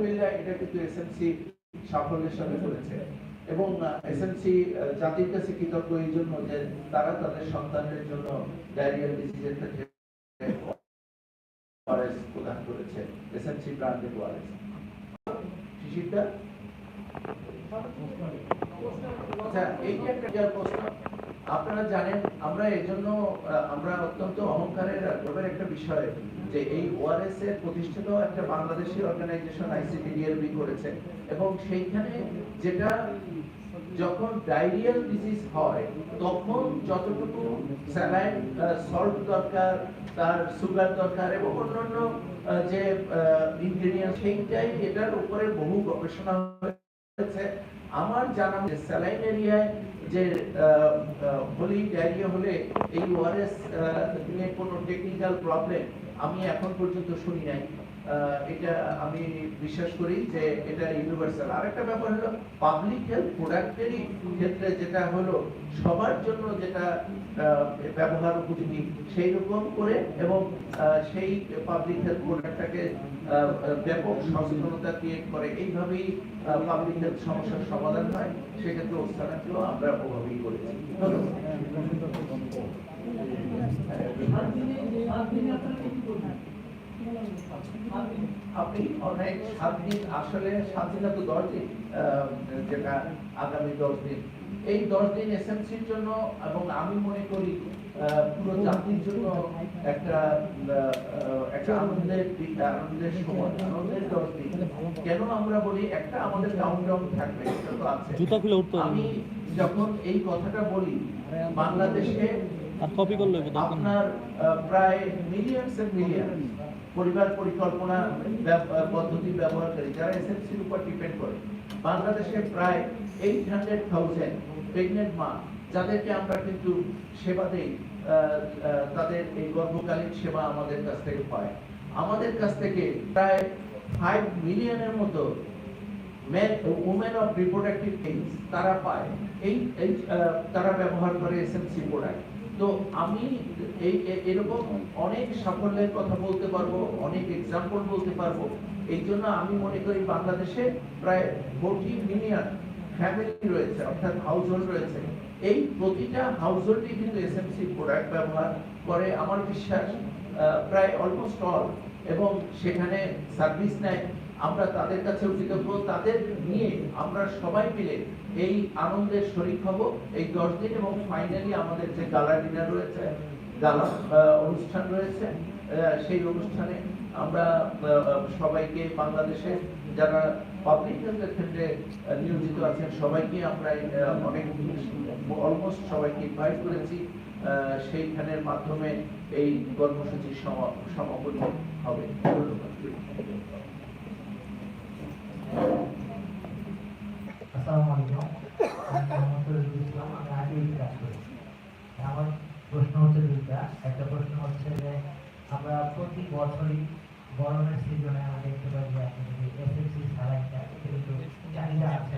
আলহামদুলিল্লাহ এটা কিন্তু এসএমসি সাফল্যের সাথে করেছে। এবং এসএমসি জাতির কাছে কৃতজ্ঞ এই জন্য যে তারা তাদের সন্তানদের জন্য ডায়রিয়াল ডিজিজের প্রদান করেছে এসএমসি ব্র্যান্ডেড ওয়ারেস শিশিরটা আচ্ছা এই যে একটা প্রশ্ন আপনারা জানেন, আমরা এই জন্য আমরা অত্যন্ত অহংকারের গর্বের একটা বিষয় যে এই ওআরএস এর প্রতিষ্ঠিত একটা বাংলাদেশি অর্গানাইজেশন আইসিডিডিআরবি করেছে এবং সেইখানে যেটা যখন ডায়রিয়াল ডিজিজ হয়, তখন যতটুকু স্যালাইন সল্ট দরকার, তার সুগার দরকার এবং অন্যান্য যে ইনগ্রেডিয়েন্ট সেইটাই এটার উপরে বহু গবেষণা হয়েছে। আমার জানা মতে স্যালাইন এরিয়ায় যে হলি ডায়রিয়া হলে এই ওআরএস নিয়ে কোনো টেকনিক্যাল প্রবলেম আমি এখন পর্যন্ত শুনি নাই। এটা আমি বিশ্বাস করি যে এটা ইউনিভার্সাল আরেকটা ব্যাপার হলো পাবলিক হেলথ প্রোডাক্টেরই ক্ষেত্রে যেটা হলো সবার জন্য যেটা ব্যবহার উপযোগী সেই রকম করে এবং সেই পাবলিক হেলথ প্রোডাক্টটাকে ব্যাপক সচেতনতা ক্রিয়েট করে। এইভাবেই পাবলিক হেলথ সমস্যার সমাধান হয়। সেক্ষেত্রে ওস্তানাকেও আমরা ওভাবেই করেছি। ধন্যবাদ। আপনি অনেক সাত দিন আসলে সাত দিন তো দশ দিন যেটা আগামী দশ দিন। এই দশ দিন এসএমসির জন্য এবং আমি মনে করি পুরো জাতির জন্য একটা একটা আনন্দের দিন, আনন্দের সময় আনন্দের দশ দিন। কেন আমরা বলি একটা আমাদের কাউন্টডাউন থাকবে এটা তো আছে। আমি যখন এই কথাটা বলি বাংলাদেশে। আপনার প্রায় মিলিয়নস এন্ড মিলিয়ন পরিবার পরিকল্পনা পদ্ধতি ব্যবহারকারী যারা এসএমসির উপর ডিপেন্ড করে, বাংলাদেশে প্রায় এইট হান্ড্রেড থাউজেন্ড প্রেগনেন্ট মা, যাদেরকে আমরা কিন্তু সেবা দেই তাদের এই গর্ভকালীন সেবা আমাদের কাছ থেকে পায়। আমাদের কাছ থেকে প্রায় ফাইভ মিলিয়নের মতো men women of reproductive age তারা পায়। এই এই তারা ব্যবহার করে এসএমসি প্রোডাক্ট তো আমি এই এরকম অনেক সাফল্যের কথা বলতে পারব, অনেক এক্সাম্পল বলতে পারব। এই জন্য আমি মনে করি বাংলাদেশে প্রায় ফোরটি মিলিয়ন ফ্যামিলি রয়েছে, অর্থাৎ হাউস হোল্ড রয়েছে। এই প্রতিটা হাউস হোল্ডই কিন্তু এসএমসি প্রোডাক্ট ব্যবহার করে, আমার বিশ্বাস প্রায় অলমোস্ট অল এবং সেখানে সার্ভিস নেয়। আমরা তাদের কাছেও কৃতজ্ঞ তাদের নিয়ে আমরা সবাই মিলে এই আনন্দের শরিক হব। এই দশ দিন এবং ফাইনালি আমাদের যে গালা ডিনার রয়েছে গালা অনুষ্ঠান রয়েছে সেই অনুষ্ঠানে আমরা সবাইকে বাংলাদেশে যারা পাবলিক হেলথের ক্ষেত্রে নিয়োজিত আছেন, সবাইকে আমরা অনেক অলমোস্ট সবাইকে ইনভাইট করেছি সেইখানের মাধ্যমে এই কর্মসূচির সমা- সমাপনী হবে। ধন্যবাদ আসসালামু আলাইকুম আমি মোহাম্মদ শহীদুল ইসলাম আমি আইটিআই আমার প্রশ্ন হচ্ছে দুইটা একটা প্রশ্ন হচ্ছে যে আমরা প্রতি বছরই গরমের সিজনে আমরা দেখতে পাই যে এসএসসি কিন্তু চাহিদা আছে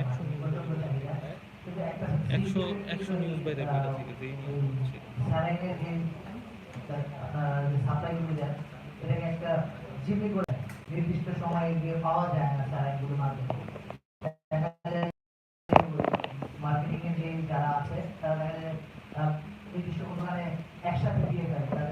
চাহিদা কিন্তু একটা একশো একশো নিউজ বাইরে যে সাপ্লাইগুলো দেন? এটাকে একটা জিপি করে নির্দিষ্ট সময়ে গিয়ে পাওয়া যায় না স্যালাইনগুলো মার্কেটে দেখা যায় মার্কেটিং এর যে যারা আছে তারা দেখা যায় আহ, নির্দিষ্ট কোনো মানে একসাথে দিয়ে দেয় তাদের ওই বা-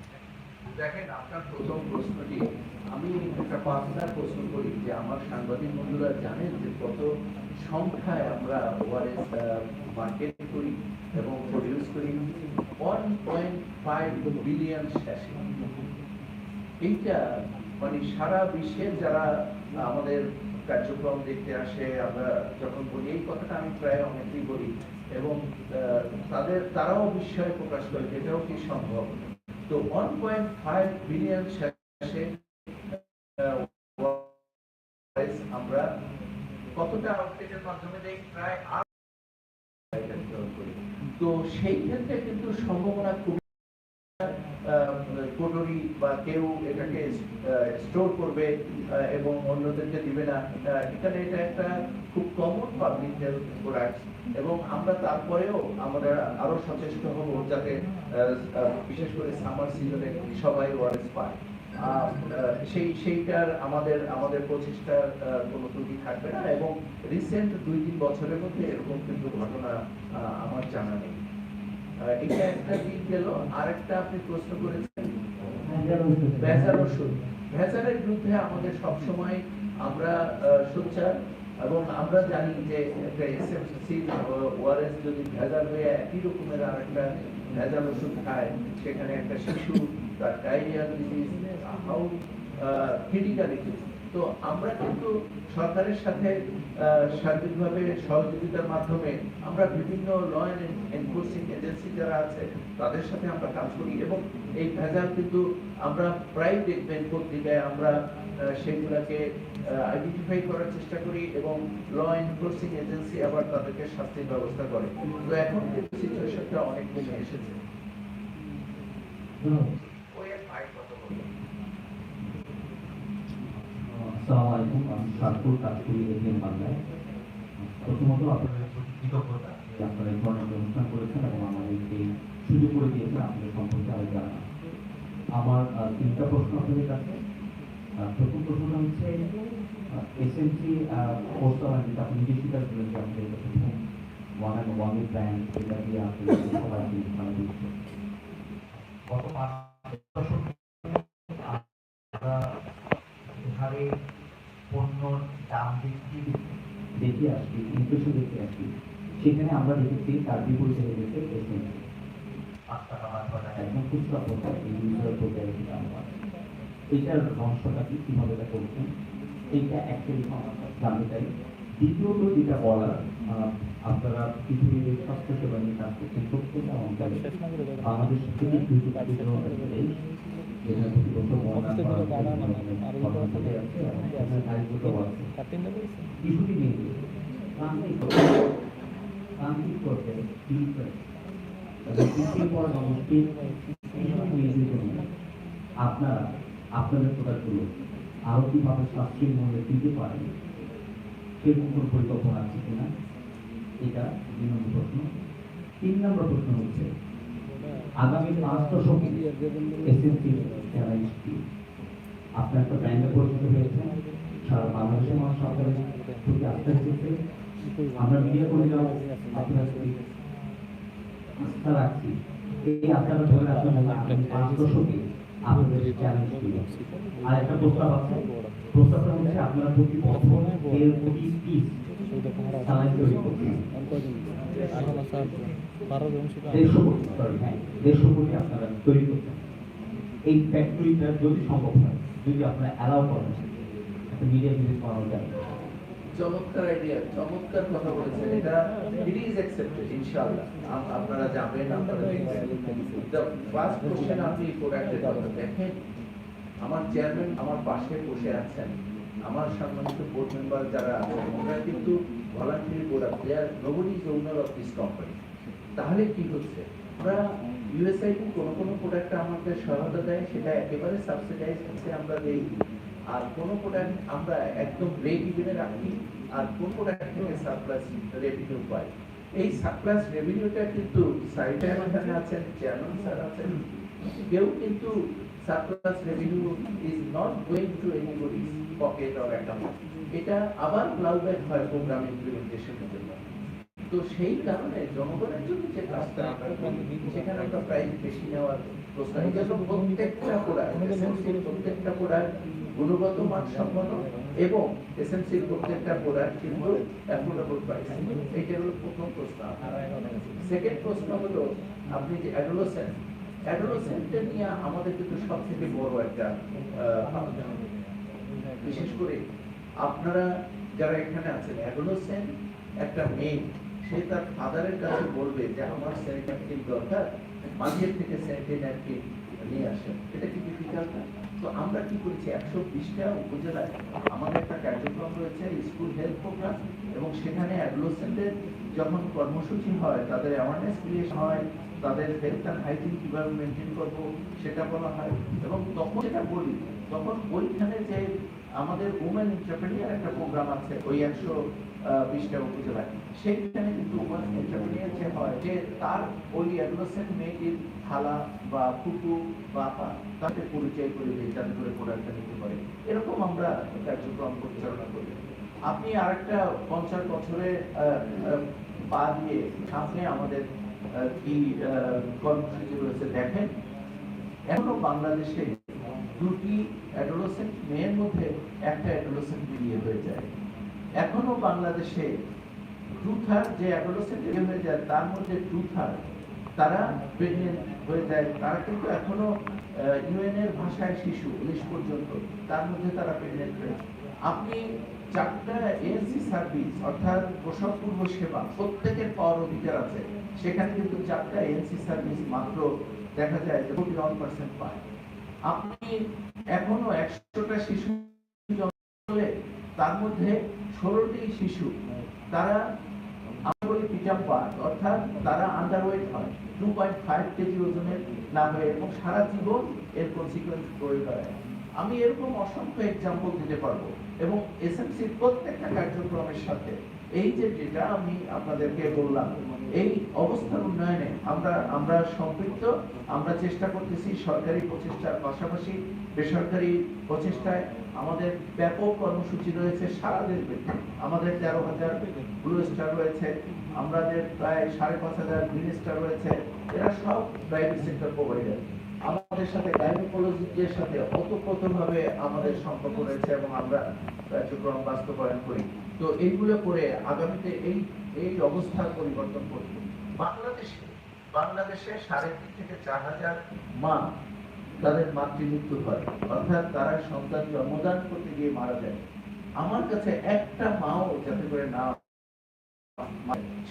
দেখেন, আপনার প্রথম প্রশ্নটি, আমি একটা পার্সোনাল প্রশ্ন করি যে আমার সাংবাদিক বন্ধুরা জানেন যে কত সংখ্যায় আমরা ওআরএস মার্কেট করি এবং প্রডিউস করি? One point five billion sachet এইটা মানে সারা বিশ্বের যারা আমাদের কার্যক্রম দেখতে আসে, আমরা যখন বলি, এই কথাটা আমি প্রায় অনেকেই বলি এবং তাদের, তারাও বিস্ময় প্রকাশ করে যে এটাও কি সম্ভব? তো ওয়ান পয়েন্ট ফাইভ বিলিয়ন শেষে আমরা কতটা আউটলেটের মাধ্যমে দেখি প্রায়। তো সেই ক্ষেত্রে কিন্তু সম্ভাবনা খুব কোটরি বা কেউ এটাকে স্টোর করবে এবং অন্যদেরকে দিবে না এখানে এটা একটা খুব কমন পাবলিক হেলথ প্রোডাক্ট এবং আমরা তারপরেও আমরা আরও সচেষ্ট হব যাতে বিশেষ করে সামার সিজনে সবাই ওয়ারেস পায়। সেই, সেইটার আমাদের আমাদের প্রচেষ্টার কোনো ত্রুটি থাকবে না এবং রিসেন্ট দুই তিন বছরের মধ্যে এরকম কিন্তু ঘটনা আমার জানা নেই। এটা একটা দিক গেল। আরেকটা আপনি প্রশ্ন করেছেন ভেজাল ওষুধ ভেজালের বিরুদ্ধে আমাদের সবসময় আমরা সোচ্চার এবং আমরা জানি যে একটা এসএফসি ওআরএস যদি ভেজাল হয়ে একই রকমের আর একটা ভেজাল ওষুধ খায়, সেখানে একটা শিশু, তার ডায়রিয়া ডিজিজ হাউ ক্রিটিক্যাল তো আমরা কিন্তু সরকারের সাথে সার্বিকভাবে সহযোগিতার মাধ্যমে আমরা বিভিন্ন ল এনফোর্সিং এজেন্সি যারা আছে, তাদের সাথে আমরা কাজ করি এবং এই ভেজাল কিন্তু আমরা প্রায় দেখবেন পত্রিকায় আমরা সেগুলাকে আইডেন্টিফাই করার চেষ্টা করি এবং ল এনফোর্সিং এজেন্সি আবার তাদেরকে শাস্তির ব্যবস্থা করে। তো এখন কিন্তু সিচুয়েশনটা অনেক কমে এসেছে ওই এক ভাই কথা বলল। আসসালামু আলাইকুম আমি সারপুর কাজপুরি এটিএম বাংলায় প্রথমত আপনাদের কৃতজ্ঞতা আপনারা এই ধরনের অনুষ্ঠান করেছেন এবং আমাদেরকে সুযোগ করে দিয়েছেন, আপনাদের সম্পর্কে আরও জানা আমার তিনটা প্রশ্ন আপনাদের কাছে। প্রথম প্রশ্নটা হচ্ছে এসএমসি কোর্স যেটা আপনি নিজে স্বীকার করেন যে আপনাদের ওয়ান অ্যান্ড ওয়ান ব্র্যান্ড এটা দিয়ে আপনি সবাইকে ভালো দিচ্ছে গত দশক আমরা পণ্যর বৃদ্ধি দেখে আসছি ইনফ্লেশন দেখে আসছি সেখানে আমরা দেখেছি তার বিপরীতে হয়েছে এসএমসি একদম খুচরা পর্যায়ে এই ইউজার আমরা এইটার রহস্যটা কি, কীভাবে এটা করছেন? এইটা অ্যাকচুয়ালি জানতে চাই। দ্বিতীয়ত যেটা বলার আপনারা পৃথিবীর স্বাস্থ্য সেবা নিয়ে কাজ করছেন, প্রত্যেকটা অঞ্চলে। বাংলাদেশ থেকে আপনারা আপনাদের প্রোডাক্টগুলো আরও কীভাবে সাশ্রয়ী মূল্যে দিতে পারেন সেরকম কোনো পরিকল্পনা আছে কিনা এটা দুই নম্বর প্রশ্ন তিন নম্বর প্রশ্ন হচ্ছে আগামী পাঁচ দশকে আপনার একটা ব্র্যান্ডে পরিচিত হয়েছে সারা বাংলাদেশের মানুষ আপনাদের প্রতি আস্থা রেখেছে। আমরা মিডিয়া কর্মীরাও আপনার আস্থা রাখছি। এই আস্থাটা ধরে রাখার জন্য আগামী পাঁচ দশকে আপনাদের চ্যালেঞ্জটি আর একটা প্রস্তাব আছে। প্রস্তাবটা হচ্ছে আপনারা প্রতি বছর এর প্রতি পিস এই ফ্যাক্টরিটা যদি সম্ভব হয়, যদি আপনারা অ্যালাউ করেন, একটা মিডিয়া করানো যায় চমৎকার আইডিয়া চমৎকার কথা বলেছেন। এটা ইট ইজ অ্যাকসেপ্টেড ইনশাআল্লাহ। আপনারা যাবেন, আপনারা ফার্স্ট কোশ্চেন আপনি প্রোডাক্টের কথা দেখেন। আমার চেয়ারম্যান আমার পাশে বসে আছেন। আমার সম্মানিত বোর্ড মেম্বার যারা আছেন ওরা কিন্তু voluntary product they are nobody is owner of this company তাহলে কি হচ্ছে? আমরা ইউএসআইডি কোনো কোনো প্রোডাক্ট আমাদের সহায়তা দেয়, সেটা একেবারে সাবসিডাইজ হচ্ছে আমরা দেই। আর কোন প্রোডাক্ট আমরা একদম ব্রেক ইভেনে রাখি, আর কোন প্রোডাক্ট থেকে সারপ্লাস রেভিনিউ পাই। এই সারপ্লাস রেভিনিউটা কিন্তু সাইডার এখানে আছেন চেয়ারম্যান স্যার আছেন। কেউ কিন্তু surplus revenue is not going to anybody's pocket or account এটা আবার প্লাউ ব্যাক হয় প্রোগ্রাম ইমপ্লিমেন্টেশনের জন্য। তো সেই কারণে জনগণের জন্য যে কাজটা সেখানে আমরা প্রাইস বেশি নেওয়ার প্রস্তাব প্রত্যেকটা এসএমসির প্রত্যেকটা প্রোডাক্ট গুণগত মান সম্পন্ন এবং এসএমসির প্রত্যেকটা প্রোডাক্ট কিন্তু অ্যাফোর্ডেবল প্রাইস এইটা হলো প্রথম প্রস্তাব সেকেন্ড প্রশ্ন হলো, আপনি যে অ্যাডোলোসেন্ট অ্যাডোলোসেন্টটা নিয়ে আমাদের কিন্তু সব থেকে বড় একটা বিশেষ করে আপনারা যারা এখানে আছেন অ্যাডোলোসেন্ট একটা মেয়ে, সে তার ফাদারের কাছে বলবে যে, আমার স্যানিটারি দরকার মাঝের থেকে স্যানিটারি ন্যাপকিন নিয়ে আসেন। এটা কি ডিফিকাল্ট না? তো আমরা কি করেছি? একশো বিশটা উপজেলায় আমাদের একটা কার্যক্রম রয়েছে, স্কুল হেলথ প্রোগ্রাম, এবং সেখানে অ্যাডোলেসেন্টের যখন কর্মসূচি হয়, তাদের অ্যাওয়ারনেস ক্রিয়েশন হয়, তাদের হেলথ অ্যান্ড হাইজিন কীভাবে মেনটেন করব সেটা বলা হয়, এবং তখন যেটা বলি, তখন ওইখানে যে আমাদের উমেন এন্টারপ্রেনিয়ার একটা প্রোগ্রাম আছে, ওই একশো বিশটা উপজেলায় সেইখানে কিন্তু এন্টারপ্রেনিয়ার যে হয় যে তার ওই অ্যাডোলেসেন্ট মেয়েটির খালা বা ফুপু বা তাকে পরিচয় করে দিই যাতে করে প্রোডাক্টটা নিতে পারে এরকম আমরা কার্যক্রম পরিচালনা করি আপনি আরেকটা পঞ্চাশ বছরে পা দিয়ে সামনে আমাদের কি কর্মসূচি রয়েছে দেখেন এখনও বাংলাদেশে দুটি অ্যাডোলেসেন্ট মেয়ের মধ্যে একটা অ্যাডোলেসেন্ট বিয়ে হয়ে যায় এখনও বাংলাদেশে টু থার্ড যে যায় তার মধ্যে টু থার্ড তারা প্রেগনেন্ট হয়ে যায়। তারা কিন্তু এখনও ভাষায় শিশু, উনিশ পর্যন্ত তার মধ্যে তারা প্রেগনেন্ট আপনি চারটা সার্ভিস অর্থাৎ সেবা, প্রত্যেকের পাওয়ার অধিকার আছে। সেখানে কিন্তু চারটা এএনসি সার্ভিস মাত্র দেখা যায় যে ফোর্টি ওয়ান পার্সেন্ট পায়। আপনি এখনও একশোটা শিশু তার মধ্যে ষোলোটি শিশু, তারা অর্থাৎ তারা আন্ডারওয়েট হয়। টু পয়েন্ট ফাইভ কেজি ওজনের না হয়ে এবং সারা জীবন এর কনসিকুয়েন্স হয়। আমি এরকম অসংখ্য এক্সাম্পল দিতে পারব এবং এসএমসির প্রত্যেকটা কার্যক্রমের সাথে এই যে যেটা আমি আপনাদেরকে বললাম এই অবস্থার উন্নয়নে আমরা আমরা সম্পৃক্ত, আমরা চেষ্টা করতেছি সরকারি প্রচেষ্টার পাশাপাশি বেসরকারি প্রচেষ্টায় আমাদের ব্যাপক কর্মসূচি রয়েছে সারা দেশব্যাপী। আমাদের তেরো হাজার ব্লু স্টার রয়েছে, আমাদের প্রায় সাড়ে পাঁচ হাজার গ্রিন স্টার রয়েছে, এরা সব প্রাইভেট সেক্টর প্রোভাইডার আমাদের সাথে গাইনোকোলজির সাথে ওতপ্রোতভাবে আমাদের সম্পর্ক রয়েছে এবং আমরা কার্যক্রম বাস্তবায়ন করি। তো এইগুলো করে আগামীতে এই এই অবস্থার পরিবর্তন করব। বাংলাদেশে বাংলাদেশে সাড়ে তিন থেকে চার হাজার মা তাদের মাতৃমৃত্যু হয়। অর্থাৎ তারা সন্তান জন্মদান করতে গিয়ে মারা যায়। আমার কাছে একটা মাও যাতে করে না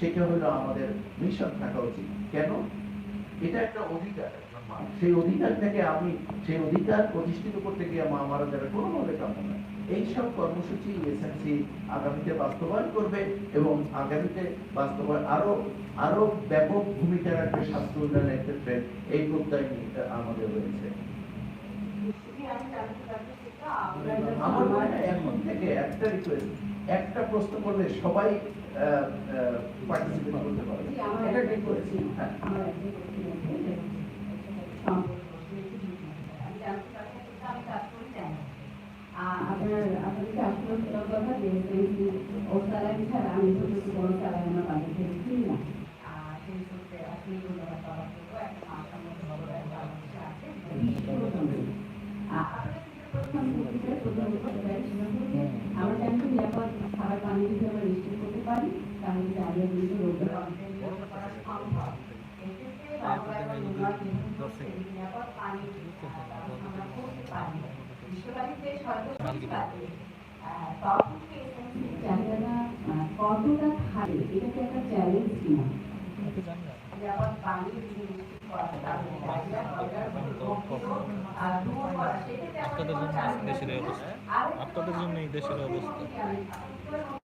সেটা হলো আমাদের মিশন থাকা উচিত। কেন? এটা একটা অধিকার। সেই অধিকার থেকে আমি, সেই অধিকার প্রতিষ্ঠিত করতে গিয়ে মা মারা যাবে কোনোভাবে কাম্য নয়। এইসব কর্মসূচি এসএমসি আগামীতে বাস্তবায়ন করবে এবং আগামীতে বাস্তবায়ন আরও আরও ব্যাপক ভূমিকা রাখবে স্বাস্থ্য উন্নয়নের ক্ষেত্রে। এই প্রত্যয় আমাদের রয়েছে। আমার মনে হয় এখন থেকে একটা রিকোয়েস্ট একটা প্রশ্ন করলে সবাই পার্টিসিপেট করতে পারবে। এটা রিকোয়েস্ট হ্যাঁ আমার একজন করছি আছে, যে সম্পর্ক আমি জানতে চাচ্ছি কিন্তু আমি কাজ করে চাই না। আ- আপনার আসলে কৃতজ্ঞতা যে ও স্যালারি ছাড়া আমি ছোট ছোট বড় স্যালারি আমার বাজেট থেকে কিনি না আমরা জানি নিরাপদ খাবার পানি যদি করতে পারি তাহলে ডায়রিয়া কিন্তু রোগের সম্ভব পানি আমরা কতটা এটা কি একটা চ্যালেঞ্জ কিনা? আপনাদের জন্য দেশের এই অবস্থা। আপনাদের জন্য এই দেশের অবস্থা।